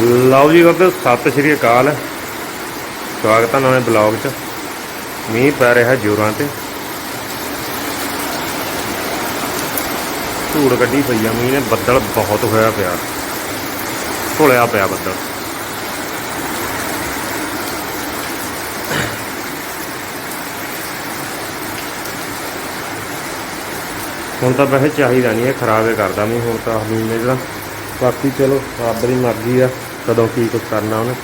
ਲਓ ਜੀ ਬਾਬੇ ਸਤਿ ਸ਼੍ਰੀ ਅਕਾਲ। ਸਵਾਗਤ ਹੈ ਨਵੇਂ ਬਲੌਗ 'ਚ। ਮੀਂਹ ਪੈ ਰਿਹਾ ਜ਼ੋਰਾਂ ਤੇ। ਧੂੜ ਕੱਢੀ ਪਈ ਆ ਮੀਂਹ ਨੇ, ਬੱਦਲ ਬਹੁਤ ਹੋਇਆ ਪਿਆ। ਘੁਲਿਆ ਪਿਆ ਬੱਦਲ। ਹੁਣ ਤਾਂ ਵੈਸੇ ਚਾਹੀਦਾ ਨਹੀਂ ਇਹ ਖਰਾਬ ਹੀ ਕਰਦਾ ਮੀਂਹ, ਹੁਣ ਤਾਂ ਮੀਂਹ ਨੇ ਜਿਹੜਾ ਬਾਕੀ ਚਲੋ, ਰੱਬ ਦੀ ਮਰਜ਼ੀ ਆ। ਕਦੋਂ ਕੀ ਕੁਝ ਕਰਨਾ ਉਹਨੇ।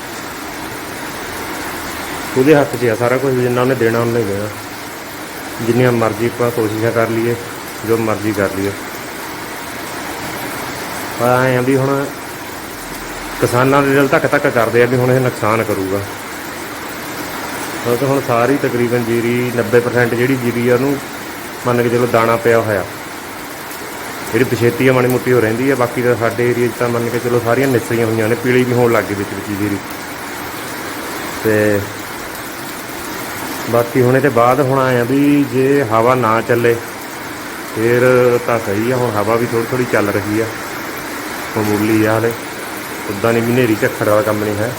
ਉਹਦੇ ਹੱਥ 'ਚ ਆ ਸਾਰਾ ਕੁਝ ਜਿੰਨਾ ਉਹਨੇ ਦੇਣਾ ਉਹਨੇ ਦੇਣਾ। ਜਿੰਨੀਆਂ ਮਰਜ਼ੀ ਆਪਾਂ ਕੋਸ਼ਿਸ਼ਾਂ ਕਰ ਲਈਏ, ਜੋ ਮਰਜ਼ੀ ਕਰ ਲਈਏ। ਪਰ ਐਂ ਆ ਵੀ ਹੁਣ ਕਿਸਾਨਾਂ ਦੇ ਦਿਲ ਧੱਕ ਧੱਕ ਕਰਦੇ ਆ ਵੀ ਹੁਣ ਇਹ ਨੁਕਸਾਨ ਕਰੂਗਾ। ਕਿਉਂਕਿ ਹੁਣ ਸਾਰੀ ਤਕਰੀਬਨ ਜੀਰੀ 90% ਜਿਹੜੀ ਜੀਰੀ ਆ ਉਹਨੂੰ ਮੰਨ ਕੇ ਚਲੋ ਦਾਣਾ ਪਿਆ ਹੋਇਆ। ਜਿਹੜੀ ਪਛੇਤੀ ਆ ਮਾੜੀ ਮੋਟੀ ਹੋ ਰਹਿੰਦੀ ਆ, ਬਾਕੀ ਤਾਂ ਸਾਡੇ ਏਰੀਆ 'ਚ ਤਾਂ ਮੰਨ ਕੇ ਚਲੋ ਸਾਰੀਆਂ ਨਿਸਰੀਆਂ ਹੋਈਆਂ ਨੇ, ਪੀਲੀ ਵੀ ਹੋਣ ਲੱਗ ਗਈ ਵਿੱਚ ਵਿੱਚ ਜੀਰੀ ਤੇ ਬਾਕੀ ਹੁਣੇ ਇਹਦੇ ਬਾਅਦ ਹੁਣ ਆਇਆ ਵੀ ਜੇ ਹਵਾ ਨਾ ਚੱਲੇ, ਫਿਰ ਤਾਂ ਸਹੀ ਆ, ਹੁਣ ਹਵਾ ਵੀ ਥੋੜੀ ਥੋੜੀ ਚੱਲ ਰਹੀ ਆ। ਮਾਮੂਲੀ ਆ ਹਲੇ ਉਦਾਂ ਨਹੀਂ ਵੀ ਹਨੇਰੀ ਝੱਖੜ ਵਾਲਾ ਕੰਮ ਨਹੀਂ ਹੈ।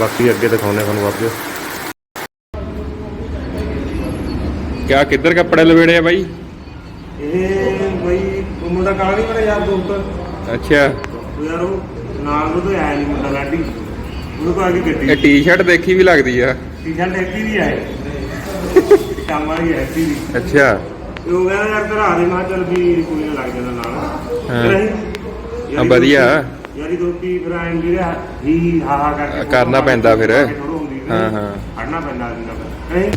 ਬਾਕੀ ਅੱਗੇ ਦਿਖਾਉਣੇ ਤੁਹਾਨੂੰ ਅੱਗੇ ਕਿਆ, ਕਿੱਧਰ ਕੱਪੜੇ ਲਵੇੜੇ ਆ ਬਾਈ? ਇਹ ਬਈ ਉਹ ਮੁੰਡਾ ਕਾਲਾ ਨਹੀਂ ਮੇਰਾ ਯਾਰ ਦੋਸਤ। ਅੱਛਾ। ਉਹ ਯਾਰ ਉਹ ਨਾਲ ਉਹ ਤੋਂ ਆਇਆ ਨਹੀਂ ਮੁੰਡਾ ਲਾਡੀ। ਉਹਨੂੰ ਕੋ ਆ ਕੇ ਇਹ ਗੱਡੀ ਟੀ-ਸ਼ਰਟ ਦੇਖੀ ਵੀ ਲੱਗਦੀ ਆ। ਟੀ-ਸ਼ਰਟ ਹੈਪੀ ਦੀ ਆਏ ਕੰਮ ਵਾਲੀ ਹੈਪੀ ਦੀ। ਅੱਛਾ। ਤੇ ਉਹ ਕਹਿੰਦਾ ਯਾਰ ਤੇਰਾ ਆ ਦੇ ਮੈਂ ਕਿਹਾ ਚੱਲ ਵੀ ਕੋਈ ਨਾ ਲੱਗ ਜਾਂਦਾ ਨਾਲ। ਹਾਂ। ਤੇ ਨਹੀਂ, ਹਾਂ, ਵਧੀਆ। ਯਾਰੀ ਦੋਸਤੀ ਫਿਰ ਐਂ ਜਿਹੜਾ ਹੀ ਹਾ ਹਾ ਕਰਕੇ ਕਰਨਾ ਪੈਂਦਾ ਫਿਰ। ਸੀ। ਹਾਂ, ਹਾਂ। ਖੜਨਾ ਪੈਂਦਾ ਜਿੰਨਾ ਫਿਰ। ਨਹੀਂ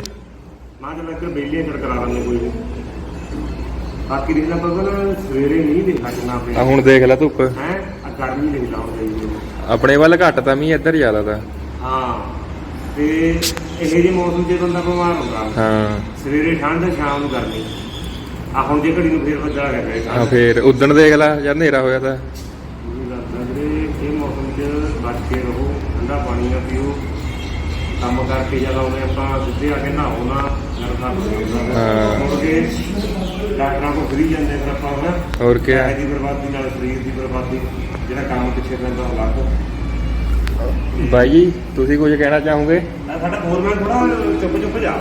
ਮਾਂ ਚੱਲ ਇੱਧਰ ਬੇਲੀਆਂ ਕਰ ਕਰਾ ਲੈਂਦੇ ਕੋਈ ਨਹੀਂ ਬਾਕੀ ਦੇਖ ਲੈ ਪਗਲ ਸਵੇਰੇ ਨਹੀਂ ਦੇਖਾ ਆ ਪਿਆ। ਹੁਣ ਦੇਖ ਲੈ ਧੁੱਪ। ਹੈ? ਆ ਗਰਮੀ ਦੇਖਦਾ ਹੁਣ ਜਾਈ ਆਪਣੇ ਵੱਲ ਘੱਟ ਤਾਂ ਮੀਂਹ ਇੱਧਰ ਜ਼ਿਆਦਾ ਤਾਂ। ਹਾਂ। ਤੇ ਇਹ ਜਿਹੇ ਮੌਸਮ 'ਚ ਬੰਦਾ ਬਿਮਾਰ ਹੁੰਦਾ। ਹਾਂ। ਸਵੇਰੇ ਠੰਡ ਸ਼ਾਮ ਨੂੰ ਗਰਮੀ। ਆ ਹੁਣ ਜੇ ਘੜੀ ਨੂੰ ਫੇਰ ਵੱਜਾ ਗਿਆ ਫੇਰ ਆ ਫੇਰ ਉਦਣ ਦੇਖ ਲੈ ਜਦ ਹਨੇਰਾ ਹੋਇਆ ਤਾਂ। ਵੀਰੇ ਇਹ ਮੌਸਮ 'ਚ ਬਚ ਕੇ ਰਹੋ ਠੰਡਾ ਪਾਣੀ ਨਾ ਪੀਓ। ਕੰਮ ਕਰਕੇ ਜਦ ਆਉਂਦੇ ਆਪਾਂ ਸਿੱਧੇ ਆ ਕੇ ਨਹਾਓ ਨਾ ਨਰਕਾ ਹਾਂ। ਮੁੜ ਕੇ ਡਾਕਟਰਾਂ ਕੋਲ ਫਰੀ ਜਾਂਦੇ ਫਿਰ ਆਪਾਂ ਹਨਾ ਹੋਰ ਕਿਆ? ਪੈਸੇ ਦੀ ਬਰਬਾਦੀ ਨਾਲ ਸਰੀਰ ਦੀ ਬਰਬਾਦੀ ਜਿਹੜਾ ਕੰਮ ਪਿੱਛੇ ਪੈਂਦਾ ਉਹ ਲੱਗ ਬਾਈ ਜੀ ਤੁਸੀਂ ਕੁਝ ਕਹਿਣਾ ਚਾਹੋਗੇ? ਮੈਂ ਸਾਡਾ ਫੋਰਮੈਨ ਥੋੜਾ ਚੁੱਪ ਚੁੱਪ ਜਾ।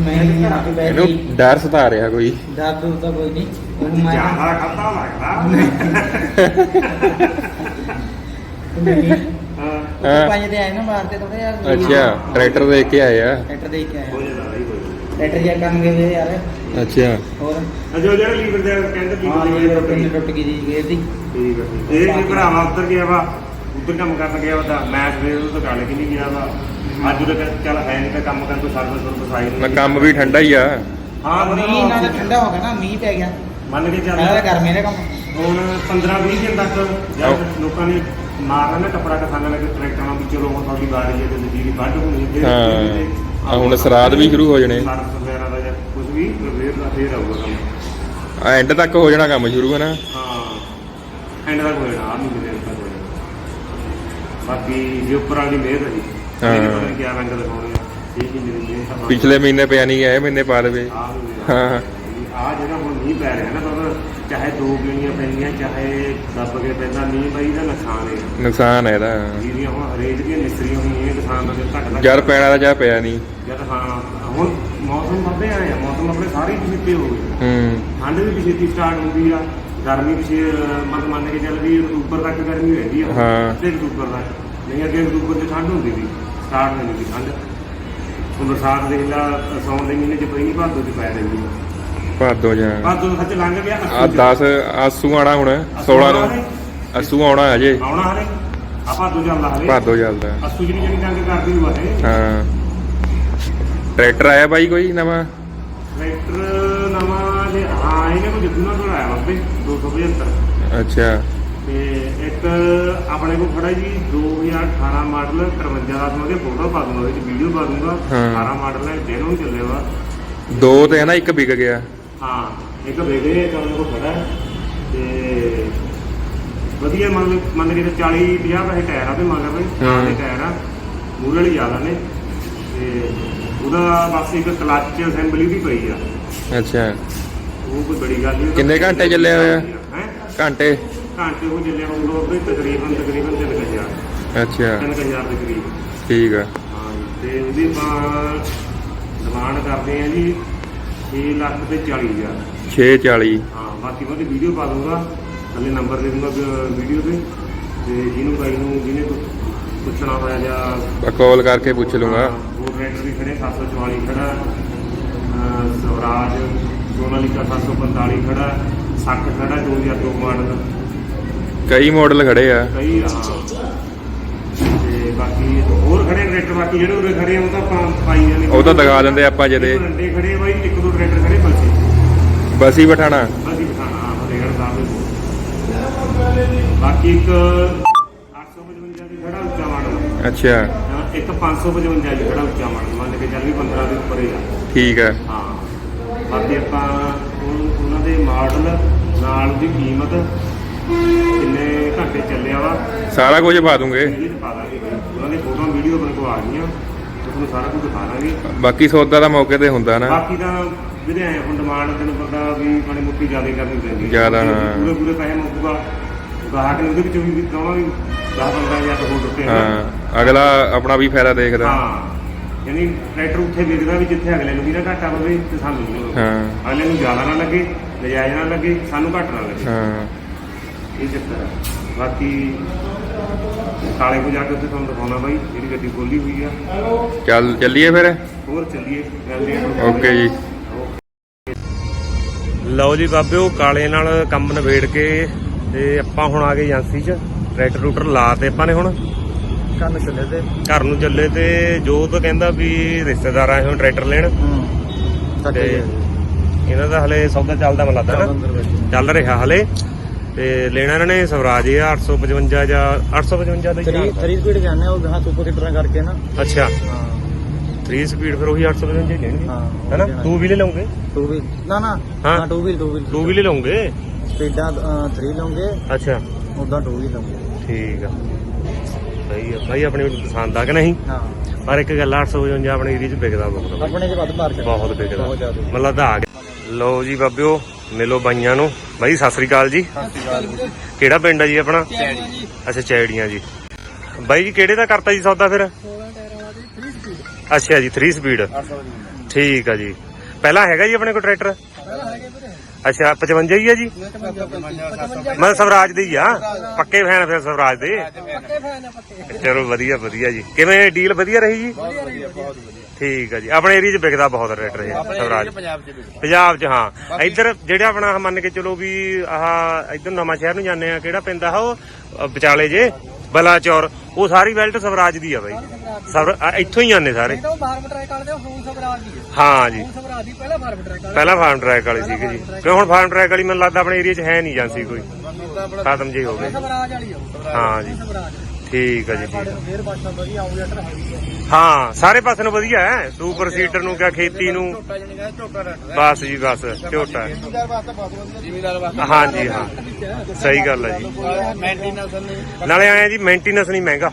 ਮੈਂ ਨਹੀਂ ਆ ਕੇ ਬੈਠ ਇਹਨੂੰ ਡਰ ਸਤਾ ਰਿਹਾ ਕੋਈ। ਡਰ ਤਾਂ ਕੋਈ ਨਹੀਂ। ਉਹ ਮੈਂ ਜ਼ਿਆਦਾ ਖਾਤਾ ਲੱਗਦਾ ਨਹੀਂ ਹਾਂ ਹਾਂ। ਪੰਜ ਤੇ ਆਏ ਨਾ ਬਾਹਰ ਤੇ ਥੋੜਾ ਯਾਰ ਅੱਛਾ ਟਰੈਕਟਰ ਦੇਖ ਕੇ ਆਏ ਆ। ਟਰੈਕਟਰ ਦੇਖ ਕੇ ਹੋ ਆਇਆ ਜਾਂਦਾ ਬਈ ਹੋ ਜਾਂਦਾ ਟਰੈਕਟਰ ਜਿਆ ਕੰਮ ਗਏ ਵੇ ਯਾਰ? ਅੱਛਾ। ਹੋਰ? ਅਜੋ ਜਿਹੜਾ ਲੀਵਰ ਦੇ ਕਹਿੰਦੇ ਕੀ ਹਾਂ ਲੀਵਰ ਇਹ ਟੁੱਟ ਗਈ ਟੁੱਟ ਗਈ ਜੀ ਗੇਰ ਦੀ। ਠੀਕ ਹੈ ਇਹ ਵੀ ਭਰਾਵਾ ਉੱਤਰ ਗਿਆ ਵਾ ਉੱਧਰ ਕੰਮ ਕਰਨ ਗਿਆ ਵਾ ਤਾਂ ਮੈਂ ਸਵੇਰ ਤੋਂ ਗੱਲ ਕਿ ਨਹੀਂ ਗਿਆ ਵਾ। ਅੱਜ ਉਹ ਚੱਲ ਹੈ ਨਹੀਂ ਤਾਂ ਕੰਮ ਕਰਨ ਤੋਂ ਸਰਵਿਸ ਸਰਵਿਸ ਆਈ ਮੈਂ ਕੰਮ ਵੀ ਠੰਡਾ ਹੀ ਆ। ਹਾਂ ਮੀਂਹ ਨਾਲ ਠੰਡਾ ਹੋ ਗਿਆ ਨਾ ਮੀਂਹ ਪੈ ਗਿਆ। ਮੰਨ ਕੇ ਚੱਲ। ਤਾਂ ਗਰਮੀ ਦਾ ਕੰਮ। ਹੁਣ 15 20 ਦਿਨ ਤੱਕ ਜਦ ਲੋਕਾਂ ਨੇ ਮਾਰਨਾ ਨਾ ਕਪੜਾ ਕਿਸਾਨਾਂ ਨੇ ਟਰੈਕਟਰਾਂ ਨਾਲ ਵੀ ਚਲੋ ਹੁਣ ਤੁਹਾਡੀ ਵਾਰੀ ਹੈ ਤੇ ਜੀਰੀ ਵੱਢ ਹੋਣੀ ਹੈ। ਹਾਂ। ਆ ਹੁਣ ਸਰਾਧ ਵੀ ਸ਼ੁਰੂ ਹੋ ਜਾਣੇ। ਸਰਵਿਸ ਵਗੈਰਾ ਦਾ ਜਾਂ ਕੁਝ ਵੀ ਫੇਰ ਦਾ ਫੇਰ ਆਊਗਾ ਕੰਮ। ਆ ਐਂਡ ਤੱਕ ਹੋ ਜਾਣਾ ਕੰਮ ਸ਼ੁਰੂ ਹੈ ਨਾ। ਹਾਂ। ਐਂਡ ਤੱਕ ਹੋ ਜਾਣਾ ਆ ਮਹੀਨੇ ਦੇ ਤੱਕ ਹੋ ਜਾਣਾ। ਬਾਕੀ ਜੇ ਉੱਪਰ ਵਾਲੀ ਮਿਹਰ ਰਹੀ ਹਾਂ। ਇਹਨੇ ਪਤਾ ਨਹੀਂ ਕਿਆ ਰੰਗ ਦਿਖਾਉਣੇ ਆ ਇਹ ਮਹੀਨੇ ਦੀ ਮਿਹਰ ਤਾਂ ਪਿਛਲੇ ਮਹੀਨੇ ਪਿਆ ਨਹੀਂ ਗਿਆ ਇਹ ਮਹੀਨੇ ਪਾ ਆ ਹਾਂ। ਆ ਜਿਹੜਾ ਹੁਣ ਮੀਂਹ ਪੈ ਰਿਹਾ ਨਾ ਤਾਂ ਚਾਹੇ ਦੋ ਗਣੀਆਂ ਪੈਂਦੀਆਂ ਚਾਹੇ ਦੱਬ ਕੇ ਪੈਂਦਾ ਮੀਂਹ ਪਈ ਦਾ ਨੁਕਸਾਨ ਹੈ। ਨੁਕਸਾਨ ਹੈ ਇਹਦਾ। ਜਿਹੜੀਆਂ ਹੁਣ ਹਰੇਕ ਦੀਆਂ ਨਿਸਰੀਆਂ ਹੋਈਆਂ ਕਿਸਾਨ ਦਾ ਘੱਟ ਦਾ ਜਦ ਪੈਣਾ ਦਾ ਜਾਂ ਪਿਆ ਨਹੀਂ। ਜਦ ਹਾਂ ਹੁਣ ਮੌਸਮ ਵੱਧੇ ਆਏ ਆ ਮੌਸਮ ਆਪਣੇ ਸਾਰੇ ਹੀ ਪਿਛੇਤੇ ਹੋ ਗਏ। ਹੂੰ। ਠੰਡ ਵੀ ਪਿਛੇਤੀ ਸਟਾਰਟ ਹੁੰਦੀ ਆ ਗਰਮੀ ਪਿਛੇ ਮਤ ਮੰਨ ਕੇ ਚੱਲ ਵੀ ਅਕਤੂਬਰ ਤੱਕ ਗਰਮੀ ਰਹਿੰਦੀ ਆ। ਹਾਂ। ਤੇ ਅਕਤੂਬਰ ਤੱਕ। ਨਹੀਂ ਅੱਗੇ ਅਕਤੂਬਰ ਚ ਠੰਡ ਹੁੰਦੀ ਸੀ ਸਟਾਰਟ ਨਹੀਂ ਹੁੰਦੀ ਠੰਡ। ਹੁਣ ਬਰਸਾਤ ਦੇਖ ਲਾ ਸੌਣ ਦੇ ਮਹੀਨੇ ਚ ਪਈ ਨਹੀਂ ਭਾਦੋ ਚ ਪੈ ਰਹੀ ਹੈ ਭਾਦੋ ਜਾਂ ਭਾਦੋ ਦਾ ਸੱਚ ਲੰਘ ਗਿਆ ਆ 10 ਆਸੂ ਆਣਾ ਹੁਣ 16 ਨੂੰ। ਅਸੂ ਆਉਣਾ ਅਜੇ ਆਉਣਾ ਹਲੇ ਆ ਭਾਦੋ ਚੱਲਦਾ ਹਲੇ ਭਾਦੋ ਚੱਲਦਾ। ਅਸੂ ਜਿਹੜੀ ਜਿਹੜੀ ਜੰਗ ਕਰਦੀ ਹੋਆ ਹੈ ਹਾਂ। ਟਰੈਕਟਰ ਆਇਆ ਬਾਈ ਕੋਈ ਨਵਾਂ? ਟਰੈਕਟਰ ਨਵਾਂ ਜੇ ਹਾਂ ਇਹਨੇ ਕੋ ਜਿੱਦੂਨਾ ਤੋਂ ਆਇਆ ਬਾਬੇ 275 ਅੱਛਾ। ਤੇ ਇੱਕ ਆਪਣੇ ਕੋਲ ਖੜਾ ਜੀ 2018 ਮਾਡਲ 53 ਦਾ ਮੈਂ ਉਹਦੇ ਫੋਟੋ ਪਾ ਦੂੰਗਾ ਉਹਦੇ ਵਿੱਚ ਵੀਡੀਓ ਪਾ ਦੂੰਗਾ ਹਾਂ। 18 ਮਾਡਲ ਹੈ ਜਿਹਨੂੰ ਚੱਲੇ ਵਾ। ਦੋ ਤੇ ਹੈ ਨਾ ਇੱਕ ਵਿਕ ਗਿਆ। ਹਾਂ ਇੱਕ ਇੱਕ ਆਪਣੇ ਕੋਲ ਖੜਾ ਹੈ। ਤੇ ਵਧੀਆ ਮੰਨ ਮੰਨ ਕੇ 40 50 ਪੈਸੇ ਟਾਇਰ ਆ ਤੇ ਬਈ ਹਾਂ। ਦੇ ਟਾਇਰ ਆ। ਮੂਰੇ ਵਾਲੀ ਜ਼ਿਆਦਾ ਨੇ। ਤੇ ਉਹਦਾ ਬਸ ਇੱਕ ਕਲੱਚ ਅਸੈਂਬਲੀ ਵੀ ਪਈ ਆ। ਅੱਛਾ। ਉਹ ਕੋਈ ਬੜੀ ਗੱਲ ਨਹੀਂ। ਕਿੰਨੇ ਘੰਟੇ ਚੱਲਿਆ ਹੋਇਆ? ਹੈ? ਘੰਟੇ। ਘੰਟੇ ਉਹ ਚੱਲਿਆ ਹੋਊਗਾ ਉਹ ਵੀ ਤਕਰੀਬਨ ਤਕਰੀਬਨ 3000 ਅੱਛਾ। 3000 ਦੇ ਕਰੀਬ। ਠੀਕ ਆ। ਹਾਂ ਤੇ ਉਹਦੀ ਆਪਾਂ ਡਿਮਾਂਡ ਕਰਦੇ ਆ ਜੀ। 6 ਲੱਖ ਤੇ 40000 640 ਹਾਂ ਬਾਕੀ ਮੈਂ ਉਹਦੀ ਵੀਡੀਓ ਪਾ ਦੂੰਗਾ ਥੱਲੇ ਨੰਬਰ ਦੇ ਦੂੰਗਾ ਵੀਡੀਓ ਤੇ। ਤੇ ਜਿਹਨੂੰ ਬਾਈ ਨੂੰ ਜਿਹਨੇ ਕੁਛ ਪੁੱਛਣਾ ਹੋਇਆ ਜਾਂ ਕਾਲ ਕਰਕੇ ਪੁੱਛ ਲੂੰਗਾ ਉਹ ਟਰੈਕਟਰ ਵੀ ਖੜੇ 744 ਖੜਾ। ਅਹ ਸਵਰਾਜ ਸੋਨਾਲੀਕਾ 745 ਖੜਾ। 60 ਖੜਾ 2002 ਮਾਡਲ ਕਈ ਮਾਡਲ ਖੜੇ ਆ। ਕਈ ਹਾਂ। ਹੋਰ ਖੜੇ ਟਰੈਕਟਰ ਬਾਕੀ ਜਿਹੜੇ ਉਰੇ ਖੜੇ ਆ ਉਹ ਤਾਂ ਆਪਾਂ ਪਾਈ ਜਾਂਦੇ ਉਹ ਤਾਂ ਦਿਖਾ ਦਿੰਦੇ ਆਪਾਂ ਜਦੇ ਰੰਡੇ ਖੜੇ ਬਾਈ ਇੱਕ ਦੋ ਟਰੈਕਟਰ ਖੜੇ ਬਸੀ ਦਿਖਾਣਾ ਹਾਂ ਫਤਿਹਗੜ੍ਹ ਸਾਹਿਬ ਦੇ। ਬਾਕੀ ਇੱਕ 855 ਦੀ ਖੜਾ ਉੱਚਾ ਮਾਡਲ ਅੱਛਾ। ਹਾਂ, ਇੱਕ 555 ਦੀ ਖੜਾ ਉੱਚਾ ਮਾਡਲ ਮੰਨ ਕੇ ਚੱਲ ਵੀ 15 ਦੇ ਉੱਪਰ ਹੀ ਆ। ਠੀਕ ਆ। ਹਾਂ। ਬਾਕੀ ਆਪਾਂ ਉਹ- ਉਹਨਾਂ ਦੇ ਮਾਡਲ ਨਾਲ ਦੀ ਕੀਮਤ ਕਿੰਨੇ ਘੰਟੇ ਚੱਲਿਆ ਵਾ? ਸਾਰਾ ਕੁਝ ਪਾ ਦੂੰਗੇ। ਪਾ ਦਾਂਗੇ। ਬਾਈ। ਉਹਨਾਂ ਦੀ ਫੋਟੋਆਂ ਵੀਡੀਓ ਆਪਣੇ ਕੋਲ ਆ ਗਈਆਂ ਤੁਹਾਨੂੰ ਸਾਰਾ ਕੁਝ ਦਿਖਾ ਦਾਂਗੇ ਬਾਕੀ ਸੌਦਾ ਦਾ ਮੌਕੇ ਤੇ ਹੁੰਦਾ ਨਾ ਬਾਕੀ ਤਾਂ ਜਿਹੜੇ ਐ ਹੁਣ ਡਿਮਾਂਡ ਤੈਨੂੰ ਪਤਾ ਵੀ ਮਾੜੀ ਮੁੱਟੀ ਜ਼ਿਆਦਾ ਕਰਨੀ ਪੈਂਦੀ ਹੈ। ਜ਼ਿਆਦਾ, ਹਾਂ। ਪੂਰੇ ਪੂਰੇ ਪੈਸੇ ਮੁੱਕੂਗਾ ਗਾਹਕ ਨੇ ਉਹਦੇ ਵਿੱਚੋਂ ਵੀ ਕਹਣਾ ਵੀ 10 15000 ਤੋਂ ਹੋਰ ਨਾ ਹਾਂ ਅਗਲਾ ਆਪਣਾ ਵੀ ਫਾਇਦਾ ਦੇਖਦਾ ਹਾਂ ਯਾਨੀ ਟਰੈਕਟਰ ਉੱਥੇ ਵੇਚਦਾ ਵੀ ਜਿੱਥੇ ਅਗਲੇ ਨੂੰ ਵੀ ਨਾ ਘਾਟਾ ਪਵੇ ਤੇ ਸਾਨੂੰ ਵੀ ਨਾ ਪਵੇ। ਹਾਂ ਅਗਲੇ ਨੂੰ ਜ਼ਿਆਦਾ ਨਾ ਲੱਗੇ ਨਜਾਇਜ਼ ਨਾ ਲੱਗੇ ਸਾਨੂੰ ਘੱਟ ਨਾ ਲੱਗੇ ਹਾਂ ਇਹ ਚੱਕਰ ਹੈ ਬਾਕੀ ਕਾਲੇ ਕੋ ਜਾ ਕੇ ਉੱਥੇ ਤੁਹਾਨੂੰ ਦਿਖਾਉਣਾ ਬਾਈ ਜਿਹੜੀ ਗੱਡੀ ਖੋਲੀ ਹੋਈ ਆ। ਚੱਲ ਚੱਲੀਏ ਫਿਰ? ਹੋਰ ਚੱਲੀਏ ਮਿਲਦੇ ਹਾਂ ਓਕੇ ਜੀ। ਲਓ ਜੀ ਬਾਬਿਓ ਕਾਲੇ ਨਾਲ ਕੰਮ ਨਵੇੜ ਕੇ ਤੇ ਆਪਾਂ ਹੁਣ ਆ ਗਏ ਏਜੰਸੀ 'ਚ ਟਰੈਕਟਰ ਰੂਟਰ ਲਾ ਤੇ ਆਪਾਂ ਨੇ ਹੁਣ। ਕੰਨ ਚੱਲੇ ਤੇ। ਘਰ ਨੂੰ ਚੱਲੇ ਤੇ ਜੋਤ ਕਹਿੰਦਾ ਵੀ ਰਿਸ਼ਤੇਦਾਰ ਆਏ ਹੋਣ ਟਰੈਕਟਰ ਲੈਣ। ਹੂੰ। ਤੇ ਇਹਨਾਂ ਦਾ ਹਲੇ ਸੌਦਾ ਚੱਲਦਾ ਮੈਨੂੰ ਲੱਗਦਾ ਨਾ ਚੱਲ ਰਿਹਾ ਹਲੇ। ਤੇ ਲੈਣਾ ਇਹਨਾਂ ਨੇ ਸਵਰਾਜ ਇਹ 855 ਜਾਂ 855 ਦਾ ਹੀ 3 ਆ। 3 ਸਪੀਡ ਜਾਂਦੇ ਉਹ ਗਾਂ ਸੁਪਰ ਹੀਟਰਾਂ ਕਰਕੇ ਨਾ? ਅੱਛਾ। ਹਾਂ। 3 ਸਪੀਡ ਫਿਰ ਉਹੀ 855 ਹੀ ਲੈਣਗੇ ਹਾਂ ਹੈਨਾ? ਤੂੰ ਵੀ ਲੈ ਲਓਗੇ। ਟੂ ਵੀਲ ਨਾ ਨਾ। ਹਾਂ। ਹਾਂ ਟੂ ਵੀਲ ਟੂ ਵੀਲ ਤੂੰ ਵੀ ਲੈ ਲਓਗੇ। ਸਪੀਡਾਂ 3 ਲਓਗੇ। ਅੱਛਾ। ਉਦਾਂ ਟੂ ਵੀਲ ਲਓਗੇ। ਠੀਕ ਆ। ਸਹੀ ਆ। ਭਾਈ ਆਪਣੀ ਪਸੰਦ ਆ ਕਿ ਨਹੀਂ? ਹਾਂ। ਪਰ ਇੱਕ ਗੱਲ 855 ਆਪਣੇ ਏਰੀਆ 'ਚ ਵਿਕਦਾ ਬਹੁਤ। ਆਪਣੇ ਚ ਵੱਧ ਮਾਰਕੀਟ ਬਹੁਤ ਵਿਕਦਾ। ਬਹੁਤ ਜ਼ਿਆਦਾ। ਮਤਲਬ ਲੱਗਦਾ ਆ ਗਿਆ। ਲਓ ਜੀ ਬਾਬਿਓ ਮਿਲੋ ਬਾਈਆਂ ਨੂੰ। ਬਾਈ ਸਤਿ ਸ੍ਰੀ ਅਕਾਲ ਜੀ। ਕਿਹੜਾ ਪਿੰਡ ਆ ਜੀ ਆਪਣਾ? ਅੱਛਾ ਚੈੜੀਆਂ ਜੀ। ਬਾਈ ਜੀ ਕਿਹੜੇ ਦਾ ਕਰਤਾ ਜੀ ਸੌਦਾ ਫਿਰ? ਅੱਛਾ ਜੀ 3 ਸਪੀਡ ਠੀਕ ਆ ਜੀ। ਪਹਿਲਾਂ ਹੈਗਾ ਜੀ ਆਪਣੇ ਕੋਲ ਟਰੈਕਟਰ? ਅੱਛਾ 55 ਹੀ ਆ ਜੀ? ਮੈਂ ਸਵਰਾਜ ਦੇ ਹੀ ਆ? ਪੱਕੇ ਫੈਨ ਫਿਰ ਸਵਰਾਜ ਦੇ? ਚਲੋ ਵਧੀਆ ਵਧੀਆ ਜੀ। ਕਿਵੇਂ ਡੀਲ ਵਧੀਆ ਰਹੀ ਜੀ? ਠੀਕ ਆ ਜੀ। ਆਪਣੇ ਏਰੀਆ 'ਚ ਵਿਕਦਾ ਬਹੁਤ ਟਰੈਕਟਰ ਇਹ ਸਵਰਾਜ। ਪੰਜਾਬ ਚ ਵੀ ਪੰਜਾਬ 'ਚ ਹਾਂ। ਇੱਧਰ ਜਿਹੜਾ ਆਪਣਾ ਆਹ ਮੰਨ ਕੇ ਚਲੋ ਵੀ ਆਹ ਇੱਧਰ ਨਵਾਂ ਸ਼ਹਿਰ ਨੂੰ ਜਾਂਦੇ ਆ ਕਿਹੜਾ ਪੈਂਦਾ ਆ ਉਹ? ਵਿਚਾਲੇ ਜੇ ਬਲਾਚੌਰ। ਉਹ ਸਾਰੀ ਬੈਲਟ ਸਵਰਾਜ ਦੀ ਆ ਬਾਈ। ਸਵਰ ਇੱਥੋਂ ਹੀ ਜਾਂਦੇ ਸਾਰੇ। ਉਹ ਫਾਰਮ ਟਰੈਕ ਵਾਲੇ ਦੇ ਫੋਨ ਸਵਰਾਜ ਦੀ ਹਾਂ ਜੀ। ਸਵਰਾਜ ਦੀ ਪਹਿਲਾਂ ਫਾਰਮ ਟਰੈਕ ਵਾਲੇ। ਪਹਿਲਾਂ ਫਾਰਮ ਟਰੈਕ ਵਾਲੀ ਸੀਗੀ ਜੀ। ਕਿਉਂ ਹੁਣ ਫਾਰਮ ਟਰੈਕ ਵਾਲੀ ਮੈਨੂੰ ਲੱਗਦਾ ਆਪਣੇ ਏਰੀਆ 'ਚ ਹੈ ਨਹੀਂ ਜਾਂਦੀ ਕੋਈ। ਖਤਮ ਜੀ ਹੋ ਗਏ ਸਵਰਾਜ ਵਾਲੀ ਆ ਹਾਂ ਜੀ। ਸਵਰਾਜ ਠੀਕ ਆ ਜੀ ਠੀਕ ਆ। ਫੇਰ ਬਾਸ਼ਾ ਵਧੀਆ ਆਉ ਜੱਟਰ ਹੈਗੀ ਆ। ਹਾਂ ਸਾਰੇ ਪਾਸੇ ਨੂੰ ਵਧੀਆ ਹੈ। ਸੁਪਰ ਸੀਟਰ ਨੂੰ ਕਿਆ ਖੇਤੀ ਨੂੰ? ਛੋਟਾ ਜਣੀ ਦਾ ਛੋਟਾ ਰੱਖਦਾ ਬਸ ਜੀ ਬਸ ਝੋਟਾ। ਹੈ। ਜ਼ਿਮੀਦਾਰ ਵਾਸਤੇ ਬਹੁਤ ਵਧੀਆ। ਜ਼ਿਮੀਦਾਰ ਵਾਸਤੇ ਹਾਂ। ਜੀ ਹਾਂ। ਸਹੀ ਗੱਲ ਹੈ ਜੀ। ਮੇਨਟੇਨੈਂਸ ਨਹੀਂ। ਨਾਲੇ ਆਏ ਜੀ ਮੇਨਟੇਨੈਂਸ ਨਹੀਂ ਮਹਿੰਗਾ।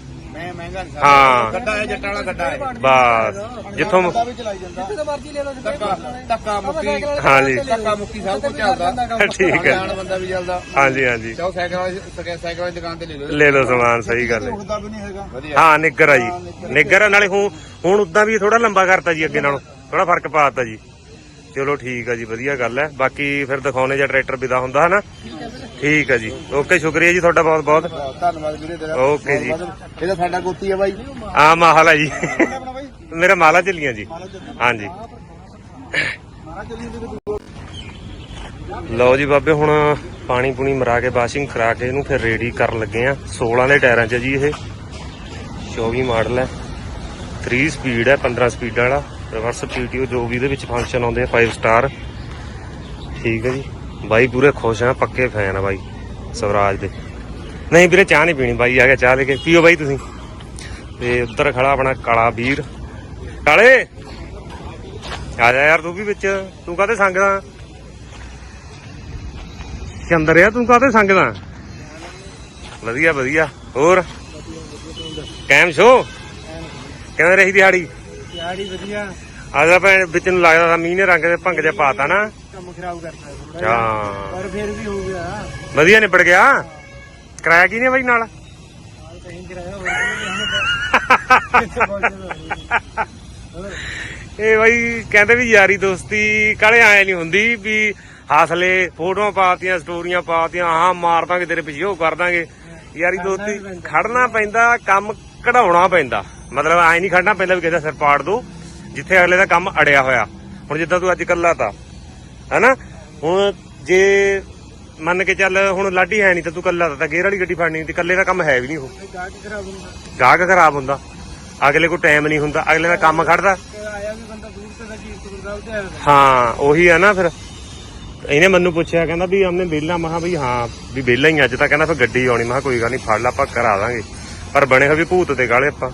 ਮਹਿੰਗਾ ਨਹੀਂ ਹਾਂ। ਗੱਡਾ ਹੈ ਜੱਟਾਂ ਵਾਲਾ ਗੱਡਾ ਹੈ। ਬਸ ਜਿੱਥੋਂ ਗੱਡਾ ਵੀ ਚਲਾਈ ਜਾਂਦਾ। ਜਿੱਥੇ ਮਰਜ਼ੀ ਲੈ ਲਓ ਧੱਕਾ ਧੱਕਾ ਮੁੱਕੀ ਹਾਂ ਜੀ ਧੱਕਾ ਮੁੱਕੀ ਸਭ ਕੁਝ ਚੱਲਦਾ। ਠੀਕ ਹੈ। ਜਾਣ ਬੰਦਾ ਵੀ ਚੱਲਦਾ। ਹਾਂਜੀ ਹਾਂਜੀ। ਚਾਹੋ ਸਾਈਕਲ ਵਾਲੀ ਸਾਈਕਲ ਵਾਲੀ ਦੁਕਾਨ ਤੇ ਲੈ ਲਓ। ਲੈ ਲਓ ਸਮਾਨ ਸਹੀ ਗੱਲ ਹੈ। ਰੁਕਦਾ ਵੀ ਨਹੀਂ ਹੈਗਾ। ਵਧੀਆ। ਹਾਂ ਨਿੱਗਰ ਆ ਜੀ। ਨਿੱਗਰ ਆ, ਨਾਲੇ ਹੁਣ ਹੁਣ ਉਦਾਂ ਵੀ ਥੋੜਾ ਲੰਬਾ ਕਰਤਾ ਜੀ ਅੱਗੇ ਨਾਲੋਂ। ਥੋੜਾ ਫ਼ਰਕ ਪਾਤਾ ਜੀ। ਚਲੋ ਠੀਕ ਆ ਜੀ ਵਧੀਆ ਗੱਲ ਹੈ। ਬਾਕੀ ਫਿਰ ਦਿਖਾਉਣੇ ਜਾਂ ਟਰੈਕਟਰ ਵਿਦਾ ਹੁੰਦਾ ਹਨਾ? ਠੀਕ ਆ ਜੀ। ਓਕੇ ਸ਼ੁਕਰੀਆ ਜੀ ਤੁਹਾਡਾ ਬਹੁਤ ਬਹੁਤ। ਧੰਨਵਾਦ ਵੀਰੇ ਤੇਰਾ। ਓਕੇ ਜੀ। ਇਹਦਾ ਸਾਡਾ ਗੋਤੀ ਹੈ ਬਾਈ। ਆ ਮਾਹਲ ਆ ਜੀ। ਮੇਰਾ ਮਾਲਾ ਚੱਲੀਆਂ ਜੀ। ਹਾਂਜੀ। ਲਓ ਜੀ ਬਾਬੇ ਹੁਣ ਪਾਣੀ ਪੂਣੀ ਮਰਾ ਕੇ ਵਾਸ਼ਿੰਗ ਕਰਾ ਕੇ ਇਹਨੂੰ ਫਿਰ ਰੈਡੀ ਕਰਨ ਲੱਗੇ ਆ। 16 ਦੇ ਟਾਇਰਾਂ 'ਚ ਜੀ ਇਹ। 24 ਮਾਡਲ ਹੈ 3 ਸਪੀਡ ਹੈ 15 ਸਪੀਡ ਵਾਲਾ। ਰਿਵਰਸ ਪੀਟੀਓ ਜੋ ਵੀ ਇਹਦੇ ਵਿੱਚ ਫੰਕਸ਼ਨ ਆਉਂਦੇ ਆ 5 ਸਟਾਰ ਠੀਕ ਹੈ ਜੀ। ਬਾਈ ਪੂਰੇ ਖੁਸ਼ ਆ ਪੱਕੇ ਫੈਨ ਆ ਬਾਈ ਸਵਰਾਜ ਦੇ। ਨਹੀਂ ਵੀਰੇ ਚਾਹ ਨਹੀਂ ਪੀਣੀ ਬਾਈ ਆ ਗਿਆ ਚਾਹ ਲੈ ਕੇ। ਪੀਓ ਬਾਈ ਤੁਸੀਂ। ਤੇ ਉੱਧਰ ਖੜਾ ਆਪਣਾ ਕਾਲਾ ਵੀਰ। ਕਾਲੇ! ਆ ਜਾ ਯਾਰ ਤੂੰ ਵੀ ਵਿੱਚ। ਤੂੰ ਕਾਹਤੇ ਸੰਗਦਾ ਕਿ ਅੰਦਰ ਆ? ਤੂੰ ਕਾਹਤੇ ਸੰਗਦਾ ਵਧੀਆ ਵਧੀਆ। ਹੋਰ? ਕੈਮ ਸ਼ੋ? ਕਿਵੇਂ ਰਹੀ ਦਿਹਾੜੀ? ਯਾਰੀ ਵਧੀਆ। ਆ ਜਾ ਭੈਣ ਵਿੱਚ ਨੂੰ ਲੱਗਦਾ ਮੀਂਹ ਨੇ ਰੰਗ ਦੇ ਭੰਗ ਜਿਹਾ ਪਾਤਾ ਨਾ। ਕੰਮ ਖਰਾਬ ਕਰਤਾ ਥੋੜਾ ਹਾਂ। ਪਰ ਫਿਰ ਵੀ ਹੋ ਗਿਆ। ਵਧੀਆ ਨਿਬੜ ਗਿਆ? ਕਰਾਇਆ ਕੀ ਨੇ ਬਾਈ ਨਾਲ? ਕਹੀਂ ਕਰਾਇਆ ਹੋਰ ਇਹ ਬਾਈ ਕਹਿੰਦੇ ਵੀ ਯਾਰੀ ਦੋਸਤੀ ਕਾਲੇ ਆਏ ਨਹੀਂ ਹੁੰਦੀ ਵੀ ਹਾਸਲੇ ਫੋਟੋਆਂ ਪਾਤੀਆਂ ਸਟੋਰੀਆਂ ਪਾਤੀਆਂ ਹਾਂ ਮਾਰ ਦਾਂਗੇ ਤੇਰੇ ਪਿੱਛੇ ਉਹ ਕਰ ਦਾਂਗੇ। ਯਾਰੀ ਦੋਸਤੀ ਖੜਨਾ ਪੈਂਦਾ ਕੰਮ ਕਢਾਉਣਾ ਪੈਂਦਾ। ਮਤਲਬ ਐ ਨਹੀਂ ਖੜਨਾ ਪੈਂਦਾ ਵੀ ਕਿਸੇ ਦਾ ਸਿਰ ਪਾੜ ਦੋ ਜਿੱਥੇ ਅਗਲੇ ਦਾ ਕੰਮ ਅੜਿਆ ਹੋਇਆ। ਹੁਣ ਜਿੱਦਾਂ ਤੂੰ ਅੱਜ ਕੱਲਾ ਤਾ ਹੈਨਾ? ਹੁਣ ਜੇ ਮੰਨ ਕੇ ਚੱਲ ਹੁਣ ਲਾਡੀ ਹੈ ਨਹੀਂ ਤਾਂ ਤੂੰ ਕੱਲਾ ਤਾ ਗੇਰ ਵਾਲੀ ਗੱਡੀ ਫੜਨੀ ਤੇ ਕੱਲੇ ਦਾ ਕੰਮ ਹੈ ਵੀ ਨਹੀਂ ਉਹ। ਗਾਹਕ ਖਰਾਬ ਹੁੰਦਾ। ਗਾਹਕ ਖਰਾਬ ਹੁੰਦਾ। ਅਗਲੇ ਕੋਲ ਟਾਈਮ ਨਹੀਂ ਹੁੰਦਾ ਅਗਲੇ ਦਾ ਕੰਮ ਖੜਦਾ। ਹਾਂ ਉਹੀ ਆ ਨਾ ਫਿਰ। ਇਹਨੇ ਮੈਨੂੰ ਪੁੱਛਿਆ ਕਹਿੰਦਾ ਵੀ ਹਮਨੇ ਵਿਹਲਾ ਮਹਾ ਵੀ ਹਾਂ ਵੀ ਵਿਹਲਾ ਹੀ ਅੱਜ ਤਾਂ ਕਹਿੰਦਾ ਫਿਰ ਗੱਡੀ ਆਉਣੀ ਮਹਾ ਕੋਈ ਗੱਲ ਨਹੀਂ ਫੜ ਲਾ ਆਪਾਂ ਕਰਾ ਦਾਂਗੇ। ਪਰ ਬਣੇ ਹੋਏ ਵੀ ਭੂਤ ਤੇ ਗਾਲੇ ਆਪਾਂ।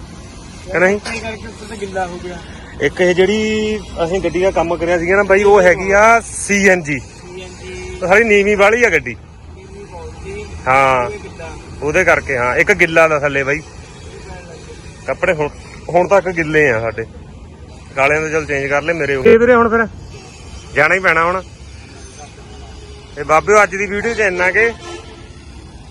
ਕਿ ਨਹੀਂ? ਕਰਕੇ ਗਿੱਲਾ ਹੋ ਗਿਆ। ਇੱਕ ਇਹ ਜਿਹੜੀ ਅਸੀਂ ਗੱਡੀ ਦਾ ਕੰਮ ਕਰਿਆ ਸੀਗਾ ਨਾ ਬਾਈ ਉਹ ਹੈਗੀ ਆ ਸੀਐਨਜੀ ਸੀਐਨਜੀ ਸਾਰੀ ਨੀਵੀਂ ਵਾਲੀ ਆ ਗੱਡੀ। ਹਾਂ। ਉਹਦੇ ਕਰਕੇ ਹਾਂ। ਇੱਕ ਗਿੱਲਾ ਦਾ ਥੱਲੇ ਬਾਈ। ਕੱਪੜੇ ਹੁਣ ਹੁਣ ਤੱਕ ਗਿੱਲੇ ਆ ਸਾਡੇ। ਕਾਲਿਆਂ ਦਾ ਚਲ ਚੇਂਜ ਕਰ ਲੈ ਮੇਰੇ ਇਹ ਵੀਰੇ ਹੁਣ ਫਿਰ? ਜਾਣਾ ਹੀ ਪੈਣਾ ਹੁਣ। ਤੇ ਬਾਬਿਓ ਅੱਜ ਦੀ ਵੀਡੀਓ ਚ ਇੰਨਾ ਕਿ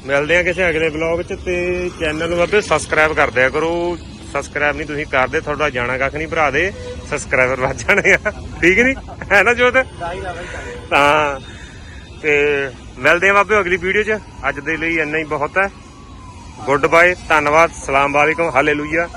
ਮਿਲਦੇ ਆ ਕਿਸੇ ਅਗਲੇ ਬਲੌਗ ਚ ਤੇ ਚੈਨਲ ਨੂੰ ਬਾਬਿਓ ਸਬਸਕ੍ਰਾਈਬ ਕਰ ਦਿਆ ਕਰੋ। ਸਬਸਕ੍ਰਾਈਬ ਨਹੀਂ ਤੁਸੀਂ ਕਰਦੇ ਤੁਹਾਡਾ ਜਾਣਾ ਕੱਖ ਨਹੀਂ ਭਰਾ ਦੇ ਸਬਸਕ੍ਰਾਈਬਰ ਵੱਧ ਜਾਣੇ ਆ। ਠੀਕ ਨਹੀਂ ਹੈ ਨਾ ਜੋਤ? ਤਾਂ, ਤੇ ਮਿਲਦੇ ਆ ਬਾਬਿਓ ਅਗਲੀ ਵੀਡੀਓ 'ਚ। ਅੱਜ ਦੇ ਲਈ ਇੰਨਾ ਹੀ ਬਹੁਤ ਹੈ। ਗੁੱਡ ਬਾਏ ਧੰਨਵਾਦ, ਸਲਾਮ ਵਾਲੇਕਮ ਹਾਲੇਲੂਇਆ